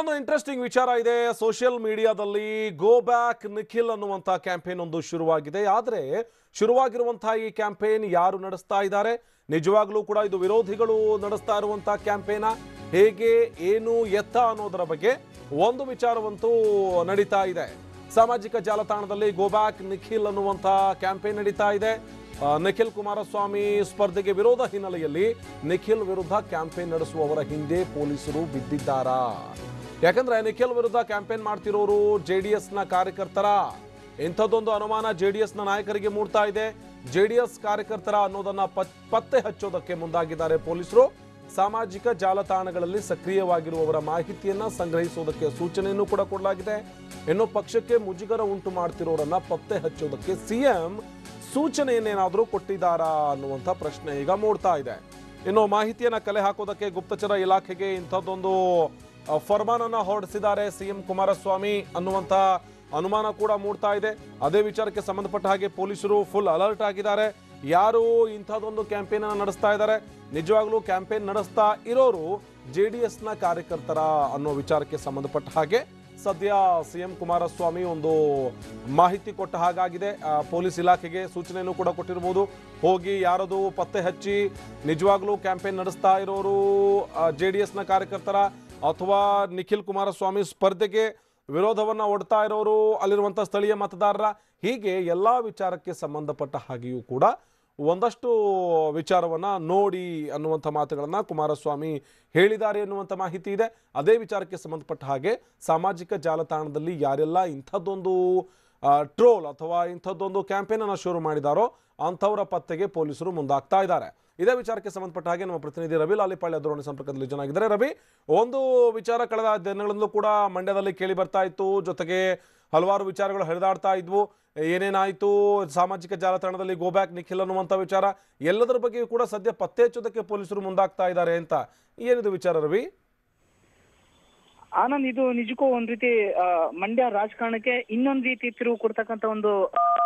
ಇಲ್ಲೊಂದು ಇಂಟ್ರೆಸ್ಟಿಂಗ್ ವಿಚಾರ ಇದೆ. ಸೋಷಿಯಲ್ ಮೀಡಿಯಾದಲ್ಲಿ ಗೋ ಬ್ಯಾಕ್ ನಿಖಿಲ್ ಅನ್ನುವಂಥ ಕ್ಯಾಂಪೇನ್ ಒಂದು ಶುರುವಾಗಿದೆ. ಆದರೆ ಶುರುವಾಗಿರುವಂತಹ ಈ ಕ್ಯಾಂಪೇನ್ ಯಾರು ನಡೆಸ್ತಾ ಇದ್ದಾರೆ? ನಿಜವಾಗ್ಲೂ ಕೂಡ ಇದು ವಿರೋಧಿಗಳು ನಡೆಸ್ತಾ ಇರುವಂತಹ ಕ್ಯಾಂಪೇನ ಹೇಗೆ, ಏನು, ಎತ್ತ ಅನ್ನೋದರ ಬಗ್ಗೆ ಒಂದು ವಿಚಾರವಂತೂ ನಡೀತಾ ಇದೆ. ಸಾಮಾಜಿಕ ಜಾಲತಾಣದಲ್ಲಿ ಗೋ ಬ್ಯಾಕ್ ನಿಖಿಲ್ ಅನ್ನುವಂಥ ಕ್ಯಾಂಪೇನ್ ನಡೀತಾ ಇದೆ. ನಿಖಿಲ್ ಕುಮಾರಸ್ವಾಮಿ ಸ್ಪರ್ಧೆಗೆ ವಿರೋಧ ಹಿನ್ನೆಲೆಯಲ್ಲಿ ನಿಖಿಲ್ ವಿರುದ್ಧ ಕ್ಯಾಂಪೇನ್ ನಡೆಸುವವರ ಹಿಂದೆ ಪೊಲೀಸರು ಬಿದ್ದಿದ್ದಾರಾ? ಯಾಕಂದ್ರೆ ನಿಖಿಲ್ ವಿರುದ್ಧ ಕ್ಯಾಂಪೇನ್ ಮಾಡ್ತಿರೋರು ಜೆ ಡಿ ಎಸ್ನ ಕಾರ್ಯಕರ್ತರ. ಇಂಥದ್ದೊಂದು ಅನುಮಾನ ಜೆ ಡಿ ಎಸ್ನ ನಾಯಕರಿಗೆ ಮೂಡ್ತಾ ಇದೆ. ಜೆ ಡಿ ಎಸ್ ಕಾರ್ಯಕರ್ತರ ಅನ್ನೋದನ್ನ ಪತ್- ಪತ್ತೆ ಹಚ್ಚೋದಕ್ಕೆ ಮುಂದಾಗಿದ್ದಾರೆ ಪೊಲೀಸರು. ಸಾಮಾಜಿಕ ಜಾಲತಾಣಗಳಲ್ಲಿ ಸಕ್ರಿಯವಾಗಿರುವವರ ಮಾಹಿತಿಯನ್ನ ಸಂಗ್ರಹಿಸೋದಕ್ಕೆ ಸೂಚನೆಯನ್ನು ಕೂಡ ಕೊಡಲಾಗಿದೆ. ಇನ್ನು ಪಕ್ಷಕ್ಕೆ ಮುಜುಗರ ಉಂಟು ಮಾಡ್ತಿರೋರನ್ನ ಪತ್ತೆ ಹಚ್ಚೋದಕ್ಕೆ ಸಿಎಂ ಸೂಚನೆಯನ್ನೇನಾದರೂ ಕೊಟ್ಟಿದ್ದಾರಾ ಅನ್ನುವಂಥ ಪ್ರಶ್ನೆ ಈಗ ಮೂಡ್ತಾ ಇದೆ. ಇನ್ನು ಮಾಹಿತಿಯನ್ನ ಕಲೆ ಹಾಕೋದಕ್ಕೆ ಗುಪ್ತಚರ ಇಲಾಖೆಗೆ ಇಂಥದ್ದೊಂದು ಫರ್ಮಾನನ್ನ ಹೊರಡಿಸಿದ್ದಾರೆ ಸಿಎಂ ಕುಮಾರಸ್ವಾಮಿ ಅನ್ನುವಂಥ ಅನುಮಾನ ಕೂಡ ಮೂಡ್ತಾ ಇದೆ. ಅದೇ ವಿಚಾರಕ್ಕೆ ಸಂಬಂಧಪಟ್ಟ ಹಾಗೆ ಪೊಲೀಸರು ಫುಲ್ ಅಲರ್ಟ್ ಆಗಿದ್ದಾರೆ. ಯಾರು ಇಂಥದ್ದೊಂದು ಕ್ಯಾಂಪೇನ್ ಅನ್ನು ನಡೆಸ್ತಾ ಇದ್ದಾರೆ? ನಿಜವಾಗ್ಲೂ ಕ್ಯಾಂಪೇನ್ ನಡೆಸ್ತಾ ಇರೋರು ಜೆ ಡಿ ಎಸ್ನ ಕಾರ್ಯಕರ್ತರ ಅನ್ನೋ ವಿಚಾರಕ್ಕೆ ಸಂಬಂಧಪಟ್ಟ ಹಾಗೆ ಸದ್ಯ ಸಿಎಂ ಕುಮಾರಸ್ವಾಮಿ ಒಂದು ಮಾಹಿತಿ ಕೊಟ್ಟ ಹಾಗಾಗಿದೆ. ಪೊಲೀಸ್ ಇಲಾಖೆಗೆ ಸೂಚನೆಯನ್ನು ಕೂಡ ಕೊಟ್ಟಿರ್ಬೋದು. ಹೋಗಿ ಯಾರದು ಪತ್ತೆ ಹಚ್ಚಿ ನಿಜವಾಗ್ಲೂ ಕ್ಯಾಂಪೇನ್ ನಡೆಸ್ತಾ ಇರೋರು ಜೆ ಡಿ ಎಸ್ನ ಕಾರ್ಯಕರ್ತರ ಅಥವಾ ನಿಖಿಲ್ ಕುಮಾರಸ್ವಾಮಿ ಸ್ಪರ್ಧೆಗೆ ವಿರೋಧವನ್ನು ಒಡ್ತಾ ಇರೋರು ಅಲ್ಲಿರುವಂಥ ಸ್ಥಳೀಯ ಮತದಾರರ ಹೀಗೆ ಎಲ್ಲ ವಿಚಾರಕ್ಕೆ ಸಂಬಂಧಪಟ್ಟ ಹಾಗೆಯೂ ಕೂಡ ಒಂದಷ್ಟು ವಿಚಾರವನ್ನ ನೋಡಿ ಅನ್ನುವಂಥ ಮಾತುಗಳನ್ನು ಕುಮಾರಸ್ವಾಮಿ ಹೇಳಿದ್ದಾರೆ ಎನ್ನುವಂಥ ಮಾಹಿತಿ ಇದೆ. ಅದೇ ವಿಚಾರಕ್ಕೆ ಸಂಬಂಧಪಟ್ಟ ಹಾಗೆ ಸಾಮಾಜಿಕ ಜಾಲತಾಣದಲ್ಲಿ ಯಾರೆಲ್ಲ ಇಂಥದ್ದೊಂದು ಟ್ರೋಲ್ ಅಥವಾ ಇಂಥದ್ದೊಂದು ಕ್ಯಾಂಪೇನನ್ನು ಶುರು ಮಾಡಿದಾರೋ ಅಂಥವರ ಪತ್ತೆಗೆ ಪೊಲೀಸರು ಮುಂದಾಗ್ತಾ ಇದ್ದಾರೆ. ಇದೇ ವಿಚಾರಕ್ಕೆ ಸಂಬಂಧಪಟ್ಟ ಹಾಗೆ ನಮ್ಮ ಪ್ರತಿನಿಧಿ ರವಿ ಲಾಲಿಪಾಳ್ಯ ದೂರವಾಣಿ ಸಂಪರ್ಕದಲ್ಲಿ ಜನಾಗಿದ್ದಾರೆ. ರವಿ, ಒಂದು ವಿಚಾರ ಕಳೆದ ದಿನಗಳಲ್ಲೂ ಕೂಡ ಮಂಡ್ಯದಲ್ಲಿ ಕೇಳಿ ಬರ್ತಾ ಇತ್ತು. ಜೊತೆಗೆ ಹಲವಾರು ವಿಚಾರಗಳು ಹರಿದಾಡ್ತಾ ಇದ್ವು. ಏನೇನಾಯಿತು? ಸಾಮಾಜಿಕ ಜಾಲತಾಣದಲ್ಲಿ ಗೋ ಬ್ಯಾಕ್ ನಿಖಿಲ್ ಅನ್ನುವಂಥ ವಿಚಾರ. ಎಲ್ಲದರ ಬಗ್ಗೆಯೂ ಕೂಡ ಸದ್ಯ ಪತ್ತೆ ಹಚ್ಚೋದಕ್ಕೆ ಪೊಲೀಸರು ಮುಂದಾಗ್ತಾ ಇದ್ದಾರೆ ಅಂತ ಏನಿದು ವಿಚಾರ ರವಿ? ಆನಂದ್, ಇದು ನಿಜಕ್ಕೂ ಒಂದ್ ರೀತಿ ಮಂಡ್ಯ ರಾಜಕಾರಣಕ್ಕೆ ಇನ್ನೊಂದ್ ರೀತಿ ತಿರುವು ಕೊಡ್ತಕ್ಕಂತ ಒಂದು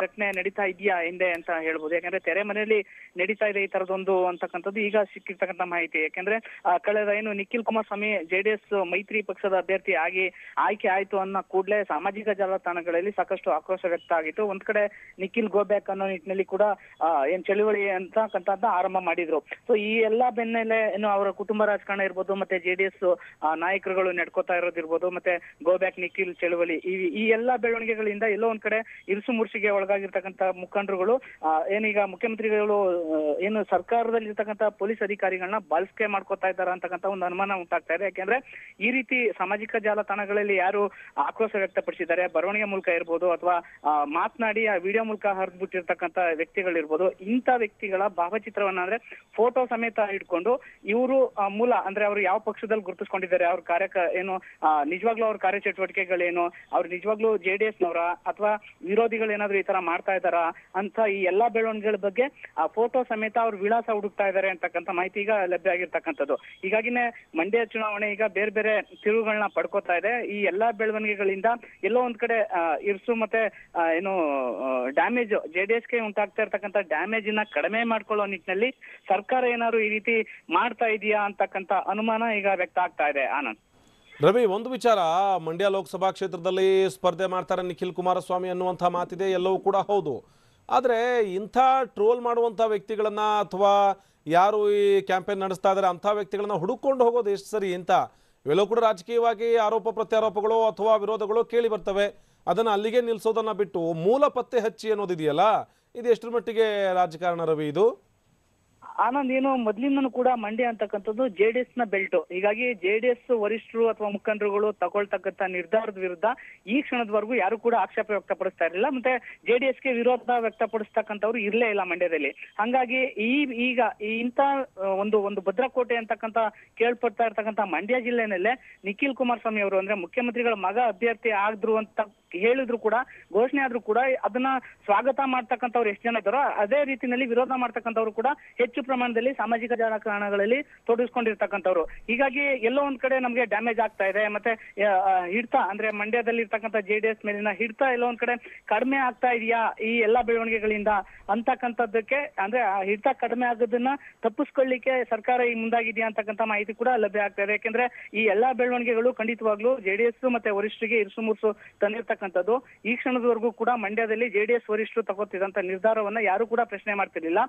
ಘಟನೆ ನಡೀತಾ ಇದೆಯಾ ಹಿಂದೆ ಅಂತ ಹೇಳ್ಬೋದು. ಯಾಕಂದ್ರೆ ತೆರೆ ಮನೆಯಲ್ಲಿ ನಡೀತಾ ಇದೆ ಈ ತರದೊಂದು ಅಂತಕ್ಕಂಥದ್ದು ಈಗ ಸಿಕ್ಕಿರ್ತಕ್ಕಂಥ ಮಾಹಿತಿ. ಯಾಕಂದ್ರೆ ಕಳೆದ ಏನು ನಿಖಿಲ್ ಕುಮಾರಸ್ವಾಮಿ ಜೆಡಿಎಸ್ ಮೈತ್ರಿ ಪಕ್ಷದ ಅಭ್ಯರ್ಥಿ ಆಗಿ ಆಯ್ಕೆ ಆಯ್ತು ಅನ್ನೋ ಕೂಡಲೇ ಸಾಮಾಜಿಕ ಜಾಲತಾಣಗಳಲ್ಲಿ ಸಾಕಷ್ಟು ಆಕ್ರೋಶ ವ್ಯಕ್ತ ಆಗಿತ್ತು. ಒಂದ್ ಕಡೆ ನಿಖಿಲ್ ಗೋಬ್ಯಾಕ್ ಅನ್ನೋ ನಿಟ್ಟಿನಲ್ಲಿ ಕೂಡ ಏನ್ ಚಳುವಳಿ ಅಂತಕ್ಕಂಥದ್ದು ಆರಂಭ ಮಾಡಿದ್ರು. ಸೊ ಈ ಎಲ್ಲಾ ಬೆನ್ನಲ್ಲೇ ಏನು ಅವರ ಕುಟುಂಬ ರಾಜಕಾರಣ ಇರ್ಬೋದು, ಮತ್ತೆ ಜೆಡಿಎಸ್ ನಾಯಕರುಗಳು ನಡ್ಕೋತಾ ಇರೋದಿರ್ಬೋದು ಮತ್ತೆ ಗೋ ಬ್ಯಾಕ್ ನಿಖಿಲ್ ಚಳುವಳಿ, ಈ ಈ ಎಲ್ಲಾ ಬೆಳವಣಿಗೆಗಳಿಂದ ಎಲ್ಲೋ ಒಂದ್ ಕಡೆ ಇರುಸು ಮುರುಸಿಗೆ ಒಳಗಾಗಿರ್ತಕ್ಕಂತ ಮುಖಂಡರುಗಳು ಏನೀಗ ಮುಖ್ಯಮಂತ್ರಿಗಳು ಏನು ಸರ್ಕಾರದಲ್ಲಿ ಇರ್ತಕ್ಕಂತ ಪೊಲೀಸ್ ಅಧಿಕಾರಿಗಳನ್ನ ಬಳಕೆ ಮಾಡ್ಕೊತಾ ಇದ್ದಾರೆ ಅಂತಕ್ಕಂತ ಒಂದು ಅನುಮಾನ ಉಂಟಾಗ್ತಾ ಇದೆ. ಯಾಕೆಂದ್ರೆ ಈ ರೀತಿ ಸಾಮಾಜಿಕ ಜಾಲತಾಣಗಳಲ್ಲಿ ಯಾರು ಆಕ್ರೋಶ ವ್ಯಕ್ತಪಡಿಸಿದ್ದಾರೆ, ಬರವಣಿಗೆ ಮೂಲಕ ಇರ್ಬೋದು, ಅಥವಾ ಮಾತನಾಡಿ ಆ ವಿಡಿಯೋ ಮೂಲಕ ಹರಿದ್ಬಿಟ್ಟಿರ್ತಕ್ಕಂತ ವ್ಯಕ್ತಿಗಳಿರ್ಬೋದು, ಇಂಥ ವ್ಯಕ್ತಿಗಳ ಭಾವಚಿತ್ರವನ್ನ ಅಂದ್ರೆ ಫೋಟೋ ಸಮೇತ ಇಟ್ಕೊಂಡು ಇವರು ಮೂಲ ಅಂದ್ರೆ ಅವರು ಯಾವ ಪಕ್ಷದಲ್ಲಿ ಗುರುತಿಸ್ಕೊಂಡಿದ್ದಾರೆ, ಅವ್ರ ಕಾರ್ಯ ಏನು ನಿಜವಾಗ್ಲೂ ಅವ್ರ ಕಾರ್ಯಚಟುವಟಿಕೆಗಳೇನು, ಅವ್ರು ನಿಜವಾಗ್ಲೂ ಜೆ ಡಿ ನವರ ಅಥವಾ ವಿರೋಧಿಗಳು ಏನಾದ್ರು ಈ ತರ ಮಾಡ್ತಾ ಇದಾರ ಅಂತ ಈ ಎಲ್ಲಾ ಬೆಳವಣಿಗೆಗಳ ಬಗ್ಗೆ, ಆ ಫೋಟೋ ಸಮೇತ ಅವ್ರ ವಿಳಾಸ ಹುಡುಕ್ತಾ ಇದ್ದಾರೆ ಅಂತಕ್ಕಂಥ ಮಾಹಿತಿ ಈಗ ಲಭ್ಯ ಆಗಿರ್ತಕ್ಕಂಥದ್ದು. ಹೀಗಾಗಿನೇ ಮಂಡ್ಯ ಚುನಾವಣೆ ಈಗ ಬೇರೆ ಬೇರೆ ತಿರುವುಗಳನ್ನ ಪಡ್ಕೋತಾ ಇದೆ. ಈ ಎಲ್ಲಾ ಬೆಳವಣಿಗೆಗಳಿಂದ ಎಲ್ಲೋ ಒಂದ್ ಕಡೆ ಇರ್ಸು ಮತ್ತೆ ಏನು ಡ್ಯಾಮೇಜ್ ಜೆ ಡಿ ಎಸ್ಗೆ ಉಂಟಾಗ್ತಾ ಇರ್ತಕ್ಕಂಥ ಡ್ಯಾಮೇಜ್ ಇನ್ನ ಕಡಿಮೆ ಮಾಡ್ಕೊಳ್ಳೋ ನಿಟ್ಟಿನಲ್ಲಿ ಸರ್ಕಾರ ಏನಾದ್ರು ಈ ರೀತಿ ಮಾಡ್ತಾ ಇದೆಯಾ ಅಂತಕ್ಕಂಥ ಅನುಮಾನ ಈಗ ವ್ಯಕ್ತ ಆಗ್ತಾ ಇದೆ. ಆನಂದ್. ರವಿ, ಒಂದು ವಿಚಾರ, ಮಂಡ್ಯ ಲೋಕಸಭಾ ಕ್ಷೇತ್ರದಲ್ಲಿ ಸ್ಪರ್ಧೆ ಮಾಡ್ತಾರೆ ನಿಖಿಲ್ ಕುಮಾರಸ್ವಾಮಿ ಅನ್ನುವಂಥ ಮಾತಿದೆ, ಎಲ್ಲವೂ ಕೂಡ ಹೌದು. ಆದರೆ ಇಂಥ ಟ್ರೋಲ್ ಮಾಡುವಂಥ ವ್ಯಕ್ತಿಗಳನ್ನ ಅಥವಾ ಯಾರು ಈ ಕ್ಯಾಂಪೇನ್ ನಡೆಸ್ತಾ ಇದ್ದಾರೆ ಅಂಥ ವ್ಯಕ್ತಿಗಳನ್ನ ಹುಡುಕೊಂಡು ಹೋಗೋದು ಎಷ್ಟು ಸರಿ ಅಂತ ಇವೆಲ್ಲವೂ ಕೂಡ ರಾಜಕೀಯವಾಗಿ ಆರೋಪ ಪ್ರತ್ಯಾರೋಪಗಳು ಅಥವಾ ವಿರೋಧಗಳು ಕೇಳಿ ಬರ್ತವೆ. ಅದನ್ನು ಅಲ್ಲಿಗೆ ನಿಲ್ಲಿಸೋದನ್ನು ಬಿಟ್ಟು ಮೂಲ ಪತ್ತೆ ಹಚ್ಚಿ ಅನ್ನೋದಿದೆಯಲ್ಲ? ಇದು ಎಷ್ಟರ ಮಟ್ಟಿಗೆ ರಾಜಕಾರಣ ರವಿ ಇದು? ಆನಂದ್, ಏನು, ಮೊದ್ಲಿಂದನು ಕೂಡ ಮಂಡ್ಯ ಅಂತಕ್ಕಂಥದ್ದು ಜೆಡಿಎಸ್ನ ಬೆಲ್ಟ್. ಹೀಗಾಗಿ ಜೆಡಿಎಸ್ ವರಿಷ್ಠರು ಅಥವಾ ಮುಖಂಡರುಗಳು ತಗೊಳ್ತಕ್ಕಂಥ ನಿರ್ಧಾರದ ವಿರುದ್ಧ ಈ ಕ್ಷಣದವರೆಗೂ ಯಾರು ಕೂಡ ಆಕ್ಷೇಪ ವ್ಯಕ್ತಪಡಿಸ್ತಾ ಇರಲಿಲ್ಲ. ಮತ್ತೆ ಜೆಡಿಎಸ್ಗೆ ವಿರೋಧ ವ್ಯಕ್ತಪಡಿಸ್ತಕ್ಕಂಥವ್ರು ಇರಲೇ ಇಲ್ಲ ಮಂಡ್ಯದಲ್ಲಿ. ಹಂಗಾಗಿ ಈ, ಈಗ ಇಂಥ ಒಂದು ಒಂದು ಭದ್ರಕೋಟೆ ಅಂತಕ್ಕಂಥ ಕೇಳ್ಪಡ್ತಾ ಇರ್ತಕ್ಕಂಥ ಮಂಡ್ಯ ಜಿಲ್ಲೆನಲ್ಲೇ ನಿಖಿಲ್ ಕುಮಾರಸ್ವಾಮಿ ಅವರು ಅಂದ್ರೆ ಮುಖ್ಯಮಂತ್ರಿಗಳ ಮಗ ಅಭ್ಯರ್ಥಿ ಆದ್ರು ಅಂತ ಹೇಳಿದ್ರು ಕೂಡ, ಘೋಷಣೆ ಆದ್ರೂ ಕೂಡ ಅದನ್ನ ಸ್ವಾಗತ ಮಾಡ್ತಕ್ಕಂಥವ್ರು ಎಷ್ಟು ಜನ ಇದ್ದಾರೋ, ಅದೇ ರೀತಿಯಲ್ಲಿ ವಿರೋಧ ಮಾಡ್ತಕ್ಕಂಥವ್ರು ಕೂಡ ಹೆಚ್ಚು ಪ್ರಮಾಣದಲ್ಲಿ ಸಾಮಾಜಿಕ ಜಾಲತಾಣಗಳಲ್ಲಿ ತೊಡಗಿಸ್ಕೊಂಡಿರ್ತಕ್ಕಂಥವ್ರು. ಹೀಗಾಗಿ ಎಲ್ಲೋ ಒಂದ್ ಕಡೆ ನಮ್ಗೆ ಡ್ಯಾಮೇಜ್ ಆಗ್ತಾ ಇದೆ. ಮತ್ತೆ ಹಿಡ್ತ, ಅಂದ್ರೆ ಮಂಡ್ಯದಲ್ಲಿ ಇರ್ತಕ್ಕಂಥ ಜೆ ಡಿ ಎಸ್ ಮೇಲಿನ ಹಿಡ್ತ ಎಲ್ಲೋ ಒಂದ್ ಕಡೆ ಕಡಿಮೆ ಆಗ್ತಾ ಇದೆಯಾ ಈ ಎಲ್ಲಾ ಬೆಳವಣಿಗೆಗಳಿಂದ ಅಂತಕ್ಕಂಥದ್ದಕ್ಕೆ, ಅಂದ್ರೆ ಹಿಡ್ತ ಕಡಿಮೆ ಆಗೋದನ್ನ ತಪ್ಪಿಸ್ಕೊಳ್ಳಿಕ್ಕೆ ಸರ್ಕಾರ ಈ ಮುಂದಾಗಿದೆಯಾ ಅಂತಕ್ಕಂಥ ಮಾಹಿತಿ ಕೂಡ ಲಭ್ಯ ಆಗ್ತಾ ಇದೆ. ಯಾಕೆಂದ್ರೆ ಈ ಎಲ್ಲಾ ಬೆಳವಣಿಗೆಗಳು ಖಂಡಿತವಾಗ್ಲೂ ಜೆಡಿಎಸ್ ಮತ್ತೆ ವರಿಷ್ಠರಿಗೆ ಇರುಸು ಮುರುಸು ತಂದಿರ್ತಕ್ಕಂಥದ್ದು ಈ ಕ್ಷಣದವರೆಗೂ ಕೂಡ ಮಂಡ್ಯದಲ್ಲಿ ಜೆಡಿಎಸ್ ವರಿಷ್ಠರು ತಗೋತಿದಂತ ನಿರ್ಧಾರವನ್ನ ಯಾರು ಕೂಡ ಪ್ರಶ್ನೆ ಮಾಡ್ತಿರ್ಲಿಲ್ಲ.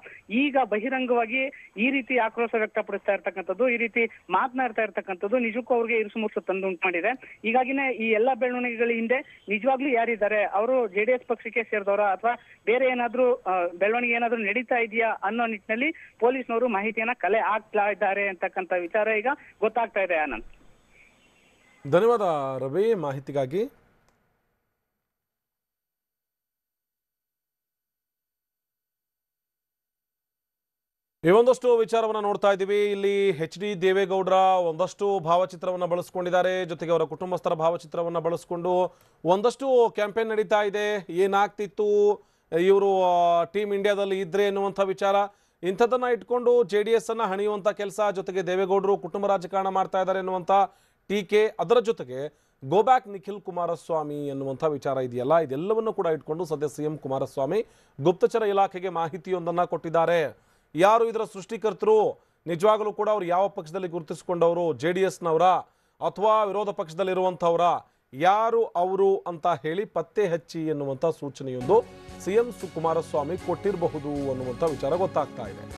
ಈಗ ಬಹಿರಂಗವಾಗಿ ಈ ರೀತಿ ಆಕ್ರೋಶ ವ್ಯಕ್ತಪಡಿಸ್ತಾ ಇರ್ತಕ್ಕಂಥದ್ದು, ಈ ರೀತಿ ಮಾತನಾಡ್ತಾ ಇರ್ತಕ್ಕಂಥದ್ದು ನಿಜಕ್ಕೂ ಅವ್ರಿಗೆ ಇರುಸು ಮುರುಸು ತಂದು ಉಂಟು ಮಾಡಿದೆ ಹೀಗಾಗಿನೇ ಈ ಎಲ್ಲಾ ಬೆಳವಣಿಗೆಗಳ ಹಿಂದೆ ನಿಜವಾಗ್ಲೂ ಯಾರಿದ್ದಾರೆ? ಅವರು ಜೆಡಿಎಸ್ ಪಕ್ಷಕ್ಕೆ ಸೇರಿದವರ? ಅಥವಾ ಬೇರೆ ಏನಾದ್ರೂ ಬೆಳವಣಿಗೆ ಏನಾದ್ರೂ ನಡೀತಾ ಇದೆಯಾ ಅನ್ನೋ ನಿಟ್ಟಿನಲ್ಲಿ ಪೊಲೀಸ್ನವರು ಮಾಹಿತಿಯನ್ನ ಕಲೆ ಹಾಕ್ತಾ ಇದ್ದಾರೆ ಅಂತಕ್ಕಂಥ ವಿಚಾರ ಈಗ ಗೊತ್ತಾಗ್ತಾ ಇದೆ, ಆನಂದ್. ಧನ್ಯವಾದ ರವಿ ಮಾಹಿತಿಗಾಗಿ. ಈ ಒಂದಷ್ಟು ವಿಚಾರವನ್ನು ನೋಡ್ತಾ ಇದ್ದೀವಿ. ಇಲ್ಲಿ ಎಚ್ ಡಿ ದೇವೇಗೌಡರ ಒಂದಷ್ಟು ಭಾವಚಿತ್ರವನ್ನು ಬಳಸ್ಕೊಂಡಿದ್ದಾರೆ. ಜೊತೆಗೆ ಅವರ ಕುಟುಂಬಸ್ಥರ ಭಾವಚಿತ್ರವನ್ನು ಬಳಸ್ಕೊಂಡು ಒಂದಷ್ಟು ಕ್ಯಾಂಪೇನ್ ನಡೀತಾ ಇದೆ. ಏನಾಗ್ತಿತ್ತು? ಇವರು ಟೀಮ್ ಇಂಡಿಯಾದಲ್ಲಿ ಇದ್ರೆ ಎನ್ನುವಂಥ ವಿಚಾರ. ಇಂಥದ್ದನ್ನು ಇಟ್ಕೊಂಡು ಜೆ ಡಿ ಎಸ್ ಅನ್ನ ಹಣಿಯುವಂಥ ಕೆಲಸ, ಜೊತೆಗೆ ದೇವೇಗೌಡರು ಕುಟುಂಬ ರಾಜಕಾರಣ ಮಾಡ್ತಾ ಇದ್ದಾರೆ ಎನ್ನುವಂಥ ಟೀಕೆ ಅದರ ಜೊತೆಗೆ ಗೋ ಬ್ಯಾಕ್ ನಿಖಿಲ್ ಕುಮಾರಸ್ವಾಮಿ ಎನ್ನುವಂಥ ವಿಚಾರ ಇದೆಯಲ್ಲ? ಇದೆಲ್ಲವನ್ನು ಕೂಡ ಇಟ್ಕೊಂಡು ಸದ್ಯ ಸಿ ಎಂ ಕುಮಾರಸ್ವಾಮಿ ಗುಪ್ತಚರ ಇಲಾಖೆಗೆ ಮಾಹಿತಿಯೊಂದನ್ನು ಕೊಟ್ಟಿದ್ದಾರೆ. ಯಾರು ಇದರ ಸೃಷ್ಟಿಕರ್ತರು? ನಿಜವಾಗಲೂ ಕೂಡ ಅವ್ರು ಯಾವ ಪಕ್ಷದಲ್ಲಿ ಗುರುತಿಸಿಕೊಂಡವರು? ಜೆ ಡಿ ಅಥವಾ ವಿರೋಧ ಪಕ್ಷದಲ್ಲಿರುವಂಥವರ? ಯಾರು ಅವರು ಅಂತ ಹೇಳಿ ಪತ್ತೆ ಹಚ್ಚಿ ಎನ್ನುವಂಥ ಸೂಚನೆಯೊಂದು ಸಿ ಎಂ ಕುಮಾರಸ್ವಾಮಿ ಕೊಟ್ಟಿರಬಹುದು ಅನ್ನುವಂಥ ವಿಚಾರ ಗೊತ್ತಾಗ್ತಾ ಇದೆ.